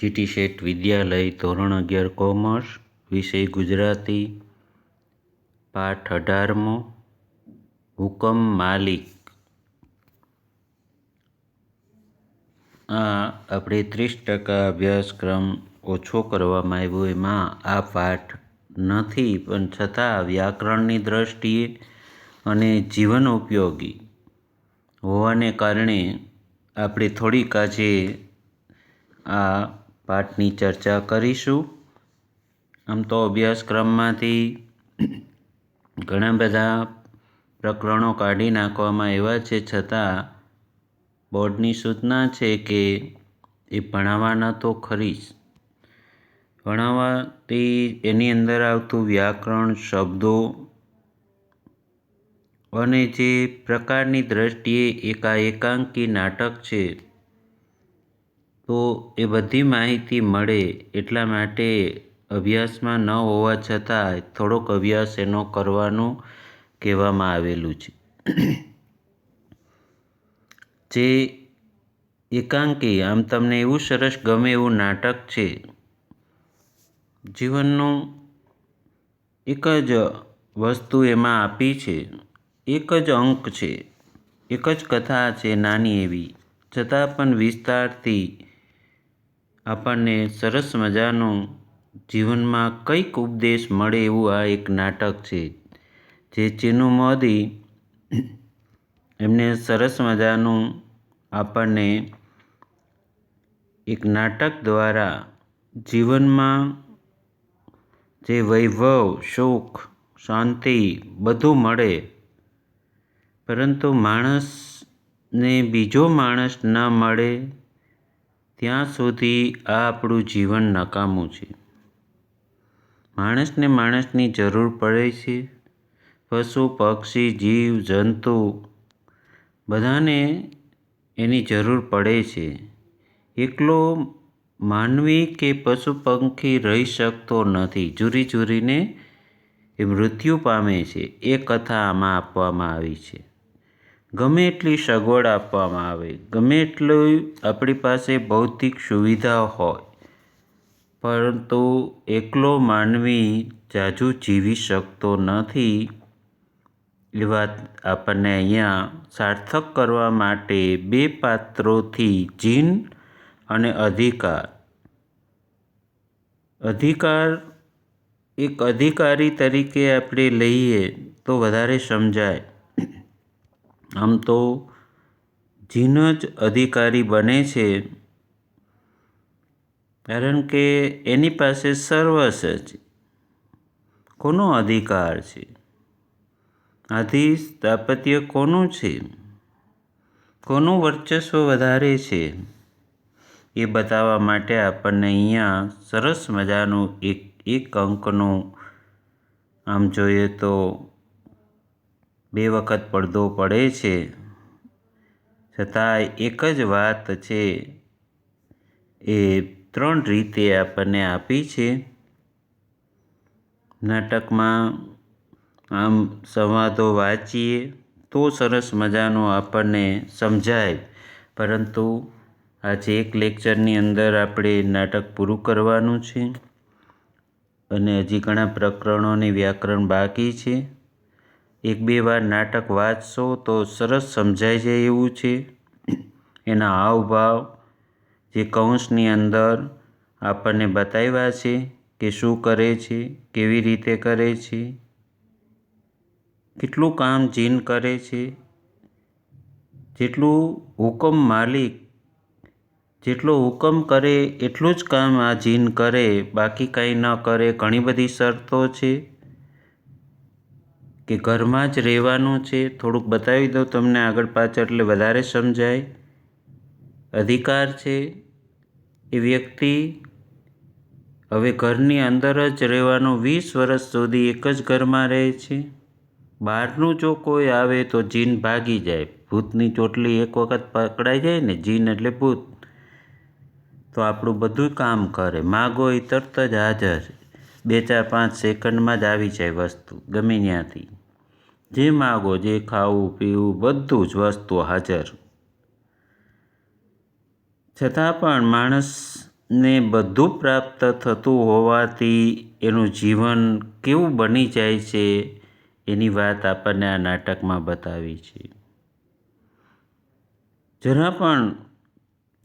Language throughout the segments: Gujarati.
જીટી શેઠ વિદ્યાલય ધોરણ અગિયાર કોમર્સ, વિષય ગુજરાતી, પાઠ અઢારમો, હુકમ માલિક. આ આપણે ત્રીસ ટકા અભ્યાસક્રમ ઓછો કરવામાં આવ્યો. એમાં આ પાઠ નથી, પણ છતાં વ્યાકરણની દ્રષ્ટિએ અને જીવન ઉપયોગી હોવાને કારણે આપણે થોડીક આજે આ પાઠની ચર્ચા કરીશું. આમ તો અભ્યાસક્રમમાંથી ઘણા બધા પ્રકરણો કાઢી નાખવામાં આવ્યા છે, છતાં બોર્ડની સૂચના છે કે એ ભણાવવાના તો ખરી જ. ભણાવવાથી એની અંદર આવતું વ્યાકરણ, શબ્દો અને જે પ્રકારની દ્રષ્ટિએ એકા એકાંકી નાટક છે તો એ બધી માહિતી મળે એટલા માટે અભ્યાસમાં ન હોવા છતાં થોડોક અભ્યાસ એનો કરવાનું કહેવામાં આવેલું છે. જે એકાંકી, આમ તમને એવું સરસ ગમે એવું નાટક છે. જીવનનું એક જ વસ્તુ એમાં આપી છે. એક જ અંક છે. એક જ કથા છે નાની એવી. છતાં પણ વિસ્તારથી આપણને સરસ મજાનું જીવનમાં કંઈક ઉપદેશ મળે એવું આ એક નાટક છે, જે ચિનુ મોદી એમને સરસ મજાનું આપણને એક નાટક દ્વારા જીવનમાં જે વૈભવ, સુખ, શાંતિ બધું મળે. પરંતુ માણસને બીજો માણસ ન મળે ત્યાં સુધી આ આપણું જીવન નકામું છે. માણસને માણસની જરૂર પડે છે. પશુ, પક્ષી, જીવ, જંતુ બધાને એની જરૂર પડે છે. એકલો માનવી કે પશુ, પંખી રહી શકતો નથી. ઝૂરી ઝૂરીને એ મૃત્યુ પામે છે. એ કથા આમાં આપવામાં આવી છે. ગમે એટલી સગવડ આપવામાં આવે, ગમે એટલી આપણી પાસે ભૌતિક સુવિધા હોય, પરંતુ એકલો માનવી જાજુ જીવી શકતો નથી. એ વાત આપણને અહીંયા સાર્થક કરવા માટે બે પાત્રોથી જીન અને અધિકાર. અધિકાર, એક અધિકારી તરીકે આપણે લઈએ તો વધારે સમજાય. આમ તો જીન જ અધિકારી બને છે, કારણ કે એની પાસે સર્વસ છે. કોનો અધિકાર છે? આથી સ્થાપત્ય કોનું છે? કોનું વર્ચસ્વ વધારે છે? એ બતાવવા માટે આપણને અહીંયા સરસ મજાનું એક એક અંકનું આમ જોઈએ તો બે વખત પડદો પડે છે. છતાં એક જ વાત છે એ ત્રણ રીતે આપણને આપી છે. નાટકમાં આમ સંવાદો વાંચીએ તો સરસ મજાનો આપણને સમજાય. પરંતુ આજે એક લેક્ચરની અંદર આપણે નાટક પૂરું કરવાનું છે અને હજી ઘણા પ્રકરણોની વ્યાકરણ બાકી છે. એક બે વાર નાટક વાંચશો તો સરસ સમજાઈ જાય એવું છે. એના હાવભાવ જે કૌંસની અંદર આપણને બતાવ્યા છે કે શું કરે છે, કેવી રીતે કરે છે, કેટલું કામ જીન કરે છે, જેટલું હુકમ માલિક, જેટલો હુકમ કરે એટલું જ કામ આ જીન કરે, બાકી કાંઈ ન કરે, ઘણી બધી શરતો છે. કે ઘરમાં જ રહેવાનું છે, થોડુંક બતાવી દઉં તમને આગળ પાછળ એટલે વધારે સમજાય. અધિકાર છે એ વ્યક્તિ હવે ઘરની અંદર જ રહેવાનું વીસ વર્ષ સુધી એક જ ઘરમાં રહે છે. બહારનું જો કોઈ આવે તો જીન ભાગી જાય. ભૂતની ચોટલી એક વખત પકડાઈ જાય ને, જીન એટલે ભૂત. તો આપણું બધું કામ કરે. માગો એ તરત જ હાજર. બે ચાર પાંચ સેકન્ડમાં જ આવી જાય વસ્તુ ગમે ત્યાંથી. જે માગો જે ખાવું, પીવું, બધું જ વસ્તુ હાજર. છતાં પણ માણસને બધું પ્રાપ્ત થતું હોવાથી એનું જીવન કેવું બની જાય છે, એની વાત આપણને આ નાટકમાં બતાવી છે. જરા પણ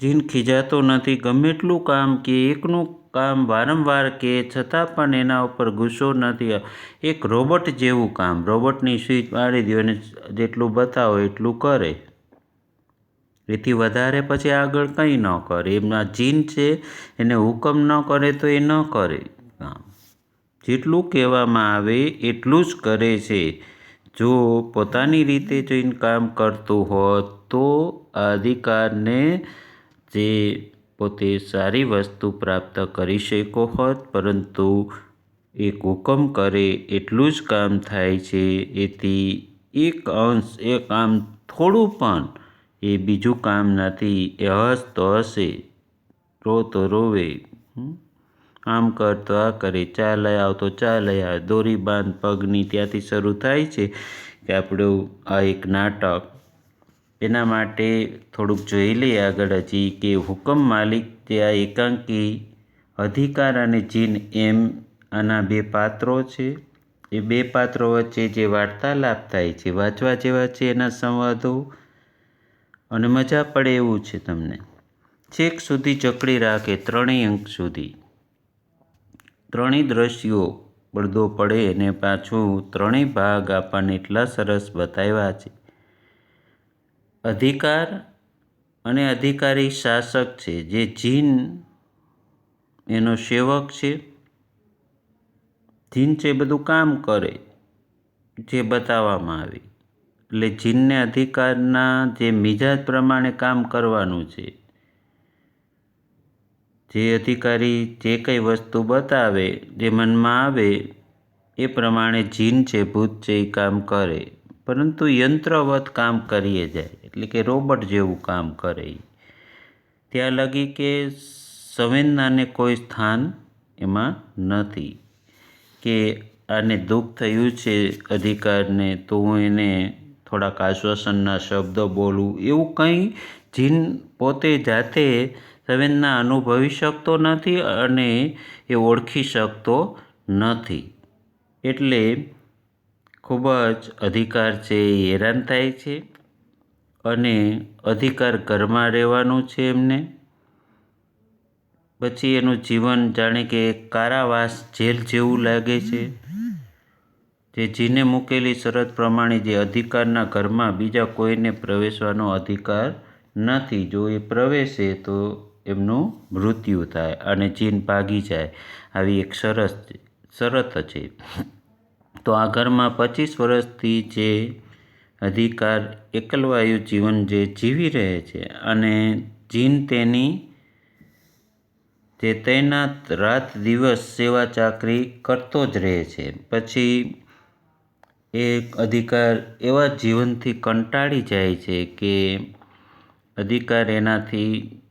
જીન ખીજાતો નથી, ગમે એટલું કામ કે એકનું કામ વારંવાર કે છતાં પણ એના ઉપર ગુસ્સો નથી. એક રોબોટ જેવું કામ. રોબોટની સ્વિચ મારી દો અને જેટલું બતાવો એટલું કરે. એથી વધારે પછી આગળ કંઈ ન કરે. એમના જીન છે, એને હુકમ ન કરે તો એ ન કરે કામ. જેટલું કહેવામાં આવે એટલું જ કરે છે. જો પોતાની રીતે જો કામ કરતું હોત તો અધિકારને જે પોતે સારી વસ્તુ પ્રાપ્ત કરી શક્યો હોત, પરંતુ એક હુકમ કરે એટલું જ કામ થાય છે. એથી એક અંશ એ કામ થોડું પણ એ બીજું કામ નથી, એ હસ તો હશે, રો તો રોવે. આમ કર તો આ કરે, ચા લઈ આવ તો ચા લઈ આવે. દોરી બાંધ પગની ત્યાંથી શરૂ થાય છે કે આપણું આ એક નાટક એના માટે થોડુંક જોઈ લઈએ આગળ હજી કે હુકમ માલિક તે આ એકાંકી અધિકાર અને જીન એમ આના બે પાત્રો છે. એ બે પાત્રો વચ્ચે જે વાર્તાલાપ થાય છે, વાંચવા જેવા છે એના સંવાદો. અને મજા પડે એવું છે તમને. છેક સુધી ચકડી રાખે, ત્રણેય અંક સુધી. ત્રણેય દ્રશ્યો પડદો પડે અને પાછું ત્રણેય ભાગ આપણને એટલા સરસ બતાવ્યા છે. અધિકાર અને અધિકારી શાસક છે. જે જીન એનો સેવક છે. જીન છે બધું કામ કરે, જે બતાવવામાં આવે. એટલે જીનને અધિકારના જે મિજાજ પ્રમાણે કામ કરવાનું છે. જે અધિકારી જે કંઈ વસ્તુ બતાવે, જે મનમાં આવે, એ પ્રમાણે જીન છે, ભૂત છે એ કામ કરે. પરંતુ યંત્રવત કામ કરીએ જાય, એટલે કે રોબોટ જેવું કામ કરે ત્યાં લગી કે સંવેદનાને કોઈ સ્થાન એમાં નથી. કે આને દુઃખ થયું છે અધિકારને, તો હું એને થોડાક આશ્વાસનના શબ્દો બોલું. એવું કંઈ જીન પોતે જાતે સંવેદના અનુભવી શકતો નથી અને એ ઓળખી શકતો નથી. એટલે ખૂબ જ અધિકાર છે એ હેરાન થાય છે અને અધિકાર ઘરમાં રહેવાનું છે એમને. પછી એનું જીવન જાણે કે કારાવાસ જેલ જેવું લાગે છે. જે જીને મૂકેલી શરત પ્રમાણે જે અધિકારના ઘરમાં બીજા કોઈને પ્રવેશવાનો અધિકાર નથી. જો એ પ્રવેશે તો એમનું મૃત્યુ થાય અને જીન ભાગી જાય. આવી એક સરસ શરત છે. તો આ ઘરમાં પચીસ વર્ષથી જે અધિકાર એકલવાયુ જીવન જે જીવી રહે છે અને જીન તેની જે તૈનાત રાત દિવસ સેવા ચાકરી કરતો જ રહે છે. પછી એક અધિકાર એવા જીવનથી કંટાળી જાય છે કે અધિકાર એનાથી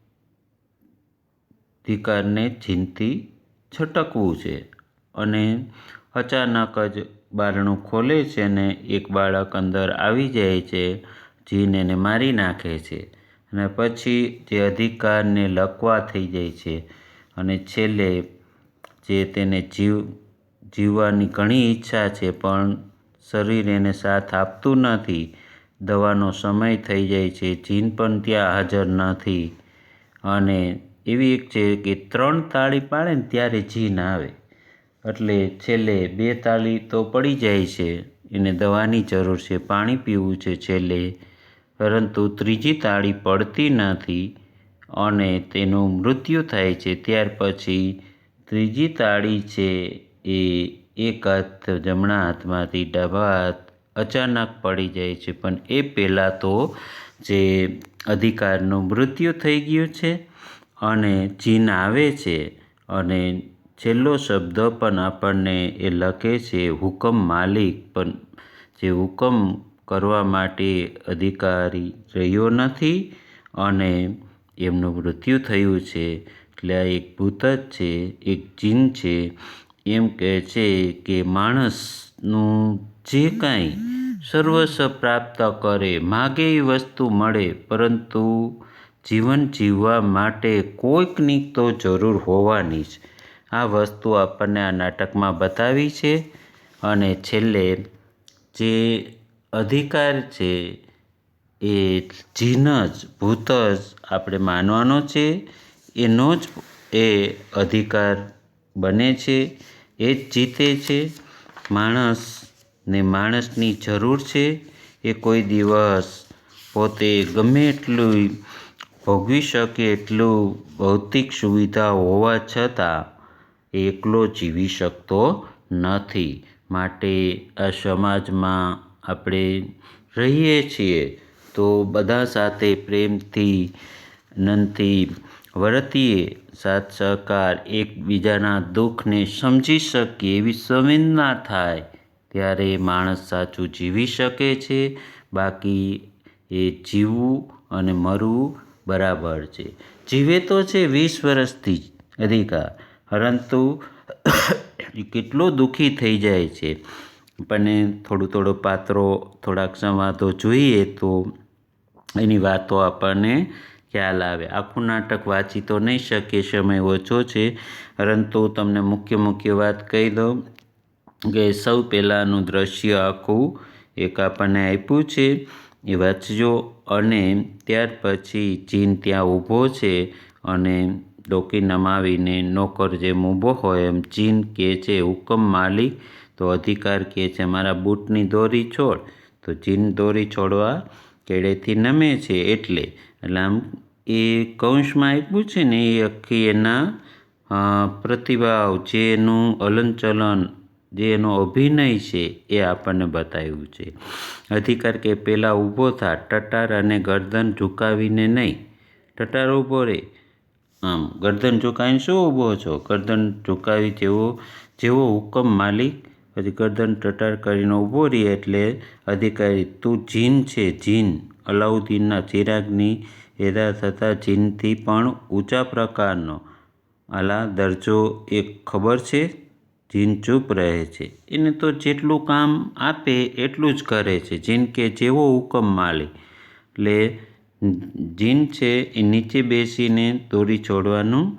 અધિકારને જીનથી છટકવું છે અને અચાનક જ બારણું ખોલે છે અને એક બાળક અંદર આવી જાય છે, જીન એને મારી નાખે છે અને પછી જે અધિકારને લકવા થઈ જાય છે અને છેલ્લે જે તેને જીવ, જીવવાની ઘણી ઈચ્છા છે પણ શરીર એને સાથ આપતું નથી, દવાનો સમય થઈ જાય છે, જીન પણ ત્યાં હાજર નથી અને એવી એક છે કે ત્રણ તાળી પાડે ને ત્યારે જીન આવે. એટલે છેલ્લે બે તાળી તો પડી જાય છે. એને દવાની જરૂર છે. પાણી પીવું છે છેલ્લે. પરંતુ ત્રીજી તાળી પડતી નથી અને તેનું મૃત્યુ થાય છે. ત્યાર પછી ત્રીજી તાળી છે એ એક હાથ જમણા હાથમાંથી ડાબા હાથ અચાનક પડી જાય છે. પણ એ પહેલાં તો જે અધિકારનું મૃત્યુ થઈ ગયું છે અને જીન આવે છે અને છેલ્લો શબ્દ પણ આપણને એ લખે છે, હુકમ માલિક પણ જે હુકમ કરવા માટે અધિકારી રહ્યો નથી અને એમનું મૃત્યુ થયું છે. એટલે આ એક ભૂત જ છે, એક જીન છે. એમ કહે છે કે માણસનું જે કાંઈ સર્વસ્વ પ્રાપ્ત કરે, માગે એ વસ્તુ મળે, પરંતુ જીવન જીવવા માટે કોઈકની તો જરૂર હોવાની જ. આ વસ્તુ આપણને આ નાટકમાં બતાવી છે અને છેલ્લે જે અધિકાર છે એ જીન જ ભૂત જ આપણે માનવાનો છે, એનો જ એ અધિકાર બને છે, એ જ જીતે છે. માણસને માણસની જરૂર છે એ કોઈ દિવસ પોતે ગમે એટલું ભોગવી શકે એટલું ભૌતિક સુવિધા હોવા છતાં એકલો જીવી શકતો નથી. માટે આ સમાજમાં આપણે રહીએ છીએ તો બધા સાથે પ્રેમથી આનંદથી વર્તીએ સાથ સહકાર એકબીજાના દુઃખને સમજી શકીએ એવી સંવેદના થાય ત્યારે માણસ સાચું જીવી શકે છે. બાકી એ જીવવું અને મરવું બરાબર છે. જીવે તો છે વીસ વર્ષથી અધિકાર. પરંતુ કેટલો દુઃખી થઈ જાય છે. પણ થોડું થોડો પાત્રો, થોડાક સંવાદો જોઈએ તો એની વાતો આપણને ખ્યાલ આવે. આખું નાટક વાંચી તો નહીં શકે, સમય ઓછો છે. પરંતુ તમને મુખ્ય મુખ્ય વાત કહી દઉં કે સૌ પહેલાંનું દ્રશ્ય આખું એક આપણને આપ્યું છે. એ વાંચજો અને ત્યાર પછી જીન ત્યાં ઊભો છે અને ડોકી નમાવીને નોકર જેમ ઊભો હોય એમ જીન કહે છે, હુકમ માલિક. તો અધિકાર કહે છે, મારા બૂટની દોરી છોડ. તો જીન દોરી છોડવા કેડેથી નમે છે, એટલે એટલે આમ એ કૌંસમાં આપ્યું છે ને, એ આખી એના પ્રતિભાવ જે એનું હલનચલન જે એનો અભિનય છે એ આપણને બતાવ્યું છે. અધિકાર કે પહેલાં ઊભો થા, ટટાર અને ગરદન ઝુકાવીને નહીં. ટટાર ઊભો રહે આમ, ગરદન ઝુકાવીને શું ઊભો છો? ગરદન ઝુકાવી જેવો જેવો હુકમ માલિક, પછી ગરદન ટટાર કરીને ઊભો રહી એટલે અધિકારી, તું જીન છે, જીન. અલાઉદ્દીનના ચિરાગની હેરા થતાં જીનથી પણ ઊંચા પ્રકારનો આલા દરજ્જો એક ખબર છે? જીન ચૂપ રહે છે. એને તો જેટલું કામ આપે એટલું જ કરે છે. જીન કે જેવો હુકમ માલિક એટલે જીન છે એ નીચે બેસીને દોરી છોડવાનું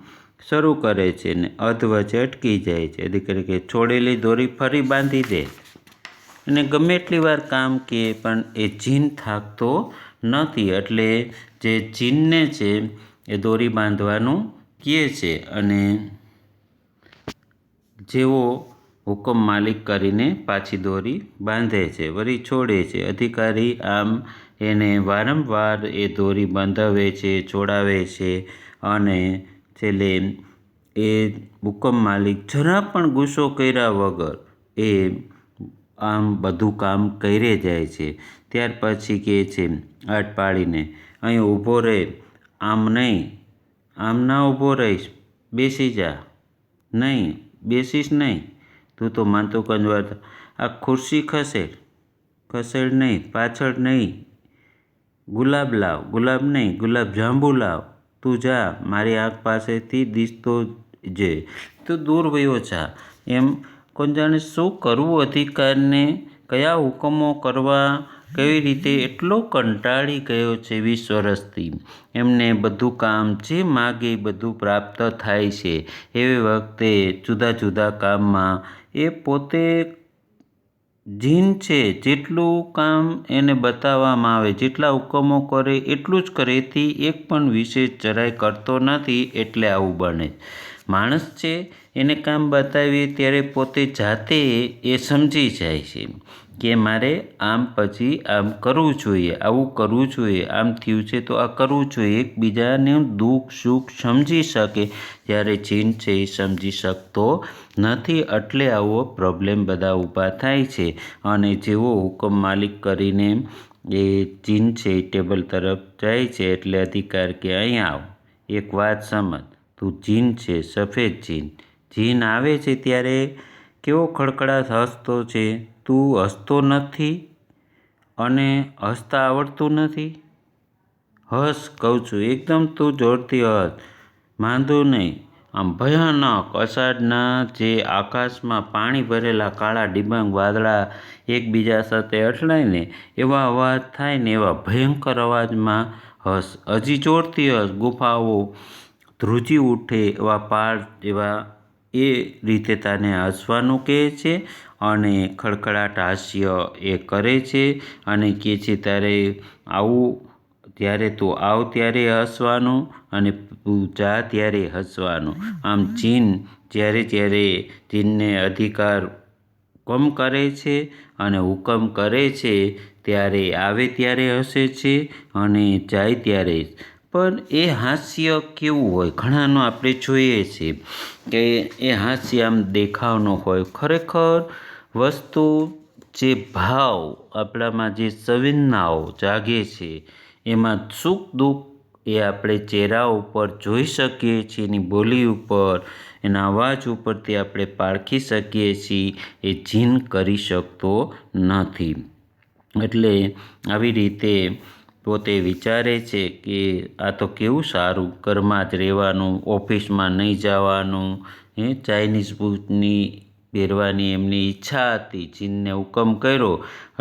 શરૂ કરે છે ને અધ અટકી જાય છે. અધિકારી કે છોડેલી દોરી ફરી બાંધી દે. અને ગમે એટલી વાર કામ કે, પણ એ જીન થાકતો નથી. એટલે જે જીનને છે, એ દોરી બાંધવાનું કહે છે અને જેવો હુકમ માલિક કરીને પાછી દોરી બાંધે છે વળી છોડે છે. અધિકારી આમ એને વારંવાર એ દોરી બાંધાવે છે, છોડાવે છે અને છેલ્લે એ ભૂકંપ માલિક જરા પણ ગુસ્સો કર્યા વગર એ આમ બધું કામ કરે જાય છે. ત્યાર પછી કહે છે, આટ પાડીને અહીં ઊભો રહે. આમ નહીં. આમ ના ઊભો રહીશ. બેસી જા. નહીં. બેસીશ નહીં. તું તો માનતો કંજવાર આ ખુરશી ખસેડ. ખસેડ નહીં. પાછળ નહીં. ગુલાબ લાવ, ગુલાબ નહીં, ગુલાબ જાંબુ લાવ. તું જા, મારી આંખ પાસેથી દિસતો જે. તું દૂર વયો જા. એમ કોણ જાણે શું કરવું અધિકારને? કયા હુકમો કરવા? કેવી રીતે એટલો કંટાળી ગયો છે વીસ વર્ષથી એમને બધું કામ જે માગે બધું પ્રાપ્ત થાય છે. એવી વખતે જુદા જુદા કામમાં એ પોતે જીન છે, જેટલું કામ એને બતાવવામાં આવે, જેટલા હુકમો કરે, એટલું જ કરે એથી એક પણ વિશેષ જરાય કરતો નથી એટલે આવું બને. માણસ છે, એને કામ બતાવીએ ત્યારે પોતે જાતે એ સમજી જાય છે કે મારે આમ પછી આમ કરવું જોઈએ, આવું કરવું જોઈએ, આમ થયું છે તો આ કરવું જોઈએ. એકબીજાને દુઃખ સુખ સમજી શકે, જ્યારે જીન છે એ સમજી શકતો નથી એટલે આવો પ્રોબ્લેમ બધા ઊભા થાય છે. અને જેવો હુકમ માલિક કરીને એ જીન છે, એ ટેબલ તરફ જાય છે, એટલે અધિકાર કે અહીં આવ. એક વાત સમજ, તું જીન છે, સફેદ જીન જીન આવે છે ત્યારે કેવો ખડખડાટ હસતો છે? તું હસતો નથી અને હસતા આવડતું નથી? હસ, કહું છું, એકદમ તું જોરથી હસ. વાંધો નહીં. આમ ભયાનક અષાઢના જે આકાશમાં પાણી ભરેલા કાળા ડિબાંગ વાદળા એકબીજા સાથે અથડાઈને એવા અવાજ થાય ને એવા ભયંકર અવાજમાં હસ. હજી ચોરતી હસ. ગુફાઓ ધ્રુજી ઉઠે એવા પહાડ એવા એ રીતે તને હસવાનું કહે છે અને ખડખડાટ હાસ્ય એ કરે છે અને કહે છે ત્યારે આવું, ત્યારે તું આવ ત્યારે હસવાનું. અને પૂજા ત્યારે હસવાનું. આમ ચીન જ્યારે જ્યારે ચીનને અધિકાર હુકમ કરે છે અને હુકમ કરે છે ત્યારે આવે ત્યારે હસે છે અને જાય ત્યારે પણ એ હાસ્ય કેવું હોય? ઘણાનો આપણે જોઈએ છીએ કે એ હાસ્ય આમ દેખાવનો હોય. ખરેખર વસ્તુ જે ભાવ આપણામાં જે સંવેદનાઓ જાગે છે, એમાં સુખ દુઃખ એ આપણે ચહેરા ઉપર જોઈ શકીએ છીએ, એની બોલી ઉપર, એના અવાજ ઉપરથી આપણે પારખી શકીએ છીએ, એ જીન કરી શકતો નથી. એટલે આવી રીતે પોતે વિચારે છે કે આ તો કેવું સારું, ઘરમાં જ રહેવાનું, ઓફિસમાં નહીં જવાનું એ ચાઇનીઝ બૂટની પહેરવાની એમની ઈચ્છા હતી. ચીનને હુકમ કર્યો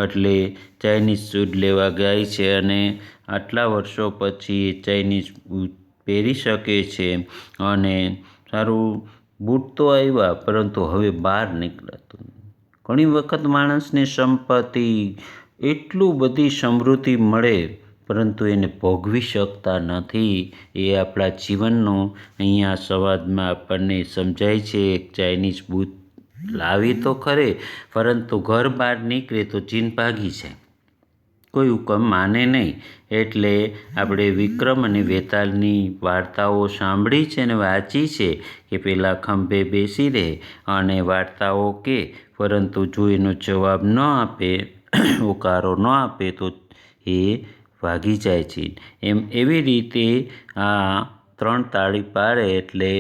એટલે ચાઇનીઝ સૂટ લેવા જાય છે અને આટલા વર્ષો પછી ચાઇનીઝ બૂટ પહેરી શકે છે અને સારું બૂટ તો આવ્યા, પરંતુ હવે બહાર નીકળતું ઘણી વખત માણસને સંપત્તિ એટલું બધી સમૃદ્ધિ મળે, પરંતુ એને ભોગવી શકતા નથી. એ આપણા જીવનનો અહીંયા સંવાદમાં આપણને સમજાય છે, એક ચાઇનીઝ બૂટ લાવી તો ખરે, પરંતુ ઘર બહાર નીકળે તો ચીન ભાગી જાય. કોઈ હુકમ માને નહીં, એટલે આપણે વિક્રમ અને વેતાલની વાર્તાઓ સાંભળી છે અને વાંચી છે કે પેલા ખંભે બેસી રહે અને વાર્તાઓ કે, પરંતુ જો એનો જવાબ ન આપે હોકારો ન આપે, તો એ ભાગી જાય છે એમ એવી રીતે આ ત્રણ તાળી પાડે એટલે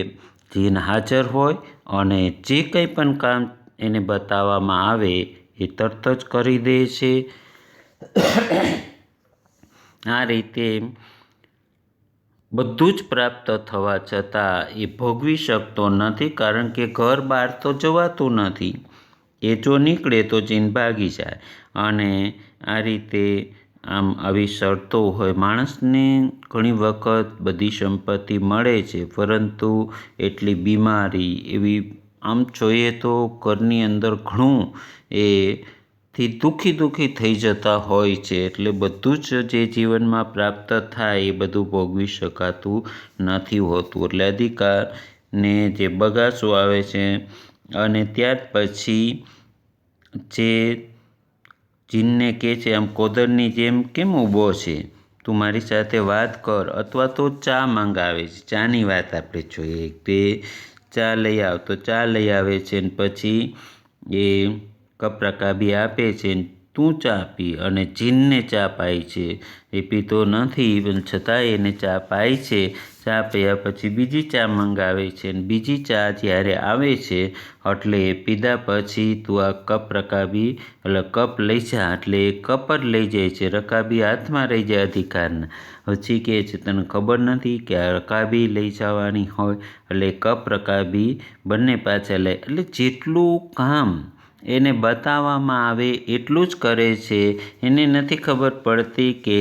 જીન હાજર હોય અને જે કંઈ પણ કામ એને બતાવવામાં આવે એ તરત જ કરી દે છે. આ રીતે બધું જ પ્રાપ્ત થવા છતાં એ ભોગવી શકતો નથી કારણ કે ઘર બહાર તો જવાતું નથી. એ જો નીકળે તો ચીન ભાગી જાય. અને આ રીતે આમ આવી શરતો હોય માણસને ઘણી વખત બધી સંપત્તિ મળે છે, પરંતુ એટલી બીમારી એવી આમ જોઈએ તો ઘરની અંદર ઘણું એ થી દુઃખી દુઃખી થઈ જતા હોય છે. એટલે બધું જ જે જીવનમાં પ્રાપ્ત થાય એ બધું ભોગવી શકાતું નથી હોતું. એટલે અધિકારને જે બગાસો આવે છે અને ત્યાર પછી જે જીનને કહે છે, આમ કોદરની જેમ કેમ ઊભો છે? તું મારી સાથે વાત કર અથવા તો ચા મંગાવે છે ચાની વાત આપણે જોઈએ. તે ચા લઈ આવ, તો ચા લઈ આવે છે ને પછી એ કપરા કાબી આપે છે તું ચા પી અને જીનને ચા પાય છે. એ પીતો નથી, પણ છતાંય એને ચા પાય છે. ચા પીયા પછી બીજી ચા મંગાવે છે ને બીજી ચા જ્યારે આવે છે, એટલે પીધા પછી તું આ કપ રકાબી, એટલે કપ લઈ જા, એટલે એ કપ જ લઈ જાય છે, રકાબી હાથમાં રહી જાય અધિકારના. પછી કહે છે, તને ખબર નથી કે આ રકાબી લઈ જવાની હોય? એટલે કપ રકાબી બંને પાછા લે. એટલે જેટલું કામ એને બતાવવામાં આવે એટલું જ કરે છે, એને નથી ખબર પડતી કે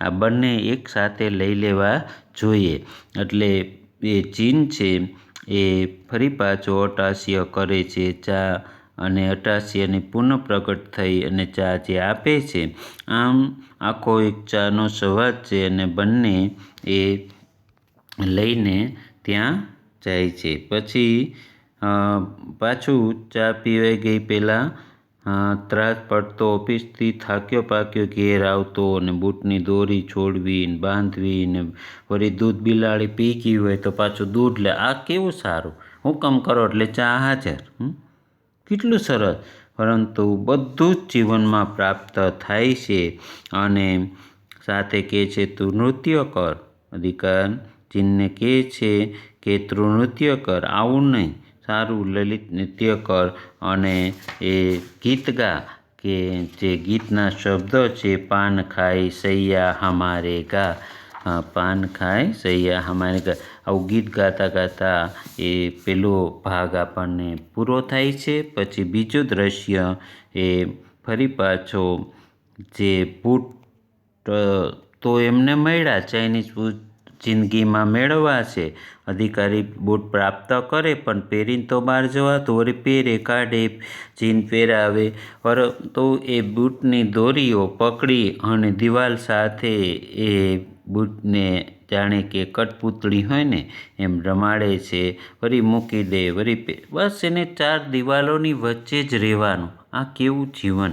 આ બંને એકસાથે લઈ લેવા જોઈએ. એટલે એ ચીન છે, એ ફરી પાછો અટાશ્ય કરે છે. ચા અને અટાશ્યને પુનઃ પ્રગટ થઈ અને ચા જે આપે છે, આમ આખો એક ચાનો સંવાદ છે અને બંને એ લઈને ત્યાં જાય છે. પછી પાછું ચા પીવાઈ ગઈ પહેલાં ત્રાસ પડતો ઓફિસથી થાક્યો પાક્યો ઘેર આવતો અને બૂટની દોરી છોડવી ને બાંધવી ને વળી દૂધ બિલાડી પી ગઈ હોય તો પાછું દૂધ લે. આ કેવું સારું? હુકમ કરો એટલે ચા હાજર કેટલું સરસ. પરંતુ બધું જ જીવનમાં પ્રાપ્ત થાય છે અને સાથે કહે છે, તું નૃત્ય કર. અધિકાર જીનને કહે છે કે, તું નૃત્ય કર. આવું નહીં. સારું લલિત નૃત્ય કર અને એ ગીત ગા કે જે ગીતના શબ્દો છે, પાન ખાય સૈયા હમારે ગા. પાન ખાય સૈયા હમારે ગા. આવું ગીત ગાતા ગાતા એ પેલો ભાગ આપણને પૂરો થાય છે. પછી બીજું દ્રશ્ય એ ફરી પાછો જે બૂટ તો એમને મળ્યા, ચાઇનીઝ બૂટ જિંદગીમાં મેળવવા છે અધિકારી બૂટ પ્રાપ્ત કરે, પણ પહેરીને તો બહાર જવા વળી પહેરે, કાઢે, જીન પહેરાવે. પરંતુ એ બૂટની દોરીઓ પકડી અને દિવાલ સાથે એ બૂટને જાણે કે કટપુતળી હોય ને, એમ રમાડે છે. વળી મૂકી દે વળી બસ એને ચાર દિવાલોની વચ્ચે જ રહેવાનું. આ કેવું જીવન?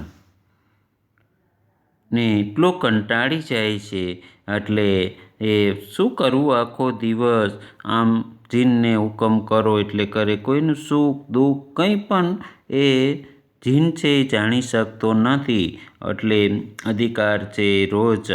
ને એટલો કંટાળી જાય છે. એટલે એ શું કરવું આખો દિવસ? આમ જીનને હુકમ કરો એટલે કરે. કોઈનું સુખ, દુઃખ કંઈ પણ એ જીન છે એ જાણી શકતો નથી. એટલે અધિકાર છે રોજ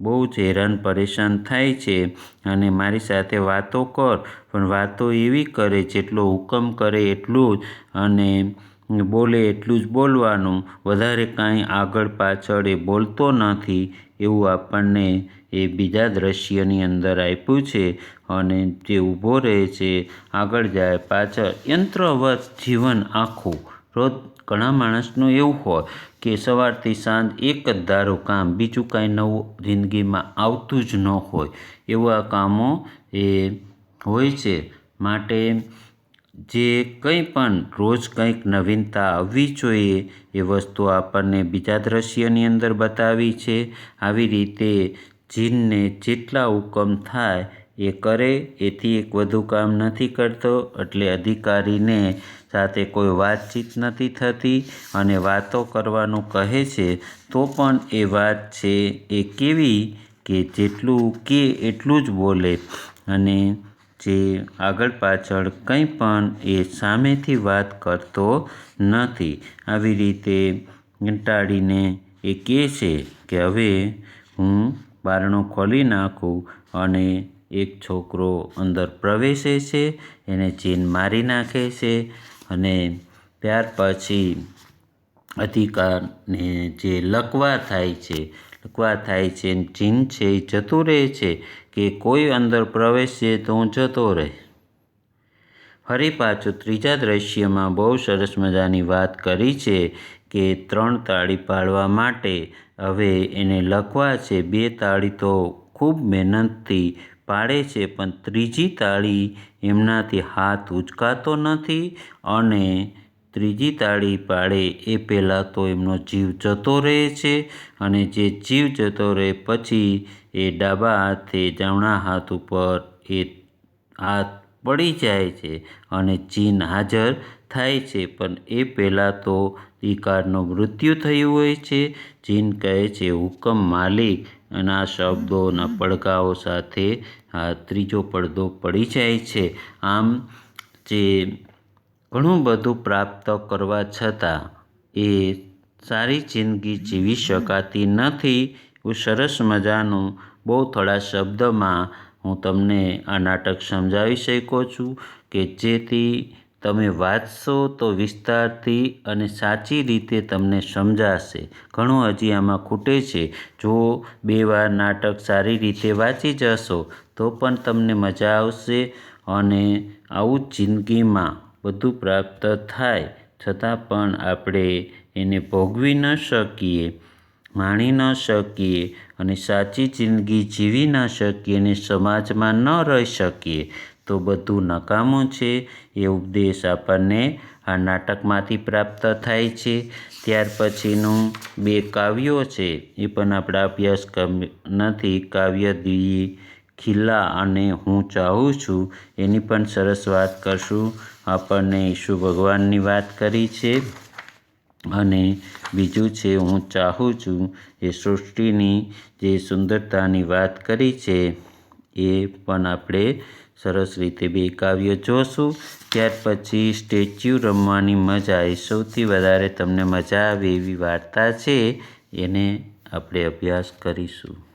બહુ જ હેરાન, પરેશાન થાય છે. અને મારી સાથે વાતો કર. પણ વાતો એવી કરે જેટલો હુકમ કરે એટલું જ અને બોલે એટલું જ બોલવાનું. વધારે કાંઈ આગળ પાછળ એ બોલતો નથી. એવું આપણને એ બીજા દૃશ્યની અંદર આપ્યું છે અને જે ઊભો રહે છે, આગળ જાય, પાછળ, યંત્રવત જીવન આખું. રોજ ઘણા માણસનું એવું હોય કે સવારથી સાંજ એક જ ધારો કામ, બીજું કાંઈ નવું જિંદગીમાં આવતું જ ન હોય. એવા કામો એ હોય છે. માટે જે કંઈ પણ રોજ કંઈક નવીનતા આવવી જોઈએ એ વસ્તુ આપણને બીજા દૃશ્યની અંદર બતાવી છે. આવી રીતે જીનને જેટલા હુકમ થાય એ કરે, એથી એક વધુ કામ નથી કરતો, એટલે અધિકારીને સાથે કોઈ વાતચીત નથી થતી અને વાતો કરવાનું કહે છે, તો પણ એ વાત છે એ કેવી કે જેટલું કે એટલું જ બોલે અને જે આગળ પાછળ કંઈ પણ એ સામેથી વાત કરતો નથી. આવી રીતે કંટાળીને એ કહે છે કે હવે હું બારણું ખોલી નાખું અને એક છોકરો અંદર પ્રવેશે છે, એને ચીન મારી નાખે છે અને ત્યાર પછી અધિકારને જે લકવા થાય છે લકવા થાય છે. જીન છે એ જતું રહે છે કે કોઈ અંદર પ્રવેશે તો હું જતો રહે. ફરી પાછું ત્રીજા દૃશ્યમાં બહુ સરસ મજાની વાત કરી છે કે ત્રણ તાળી પાડવા માટે. હવે એને લખવા છે બે તાળી તો ખૂબ મહેનતથી પાડે છે, પણ ત્રીજી તાળી એમનાથી હાથ ઉચકાતો નથી અને ત્રીજી તાળી પાડે એ પહેલાં તો એમનો જીવ જતો રહે છે અને જે જીવ જતો રહે પછી એ ડાબા હાથે જમણા હાથ ઉપર એ હાથ પડી જાય છે અને જીન હાજર થાય છે. પણ એ પહેલાં તો ઈકારનું મૃત્યુ થયું હોય છે. જીન કહે છે, હુકમ માલિક. અને આ શબ્દોના પડઘાઓ સાથે આ ત્રીજો પડદો પડી જાય છે. આમ જે ઘણું બધું પ્રાપ્ત કરવા છતાં એ સારી જિંદગી જીવી શકાતી નથી. એવું સરસ મજાનું બહુ થોડા શબ્દમાં હું તમને આ નાટક સમજાવી શકું છું કે જેથી તમે વાંચશો તો વિસ્તારથી અને સાચી રીતે તમને સમજાશે. ઘણું હજી આમાં ખૂટે છે. જો બે વાર નાટક સારી રીતે વાંચી જશો તો પણ તમને મજા આવશે અને આવું જિંદગીમાં બધું પ્રાપ્ત થાય, છતાં પણ આપણે એને ભોગવી ન શકીએ, માણી ન શકીએ અને સાચી જિંદગી જીવી ન શકીએ અને સમાજમાં ન રહી શકીએ, તો બધું નકામું છે. એ ઉપદેશ આપણને આ નાટકમાંથી પ્રાપ્ત થાય છે. ત્યાર પછીનું બે કાવ્યો છે. એ પણ આપણા અભ્યાસ નથી. કાવ્ય દી ખીલા અને હું ચાહું છું. એની પણ સરસ વાત કરશું. આપણને ઈશુ ભગવાનની વાત કરી છે. અને બીજું છે, હું ચાહું છું એ સૃષ્ટિની જે સુંદરતાની વાત કરી છે, એ પણ આપણે સરસ રીતે બે કાવ્ય જોશું. ત્યાર પછી સ્ટેચ્યુ રમવાની મજા એ સૌથી વધારે તમને મજા આવે એવી વાર્તા છે. એને આપણે અભ્યાસ કરીશું.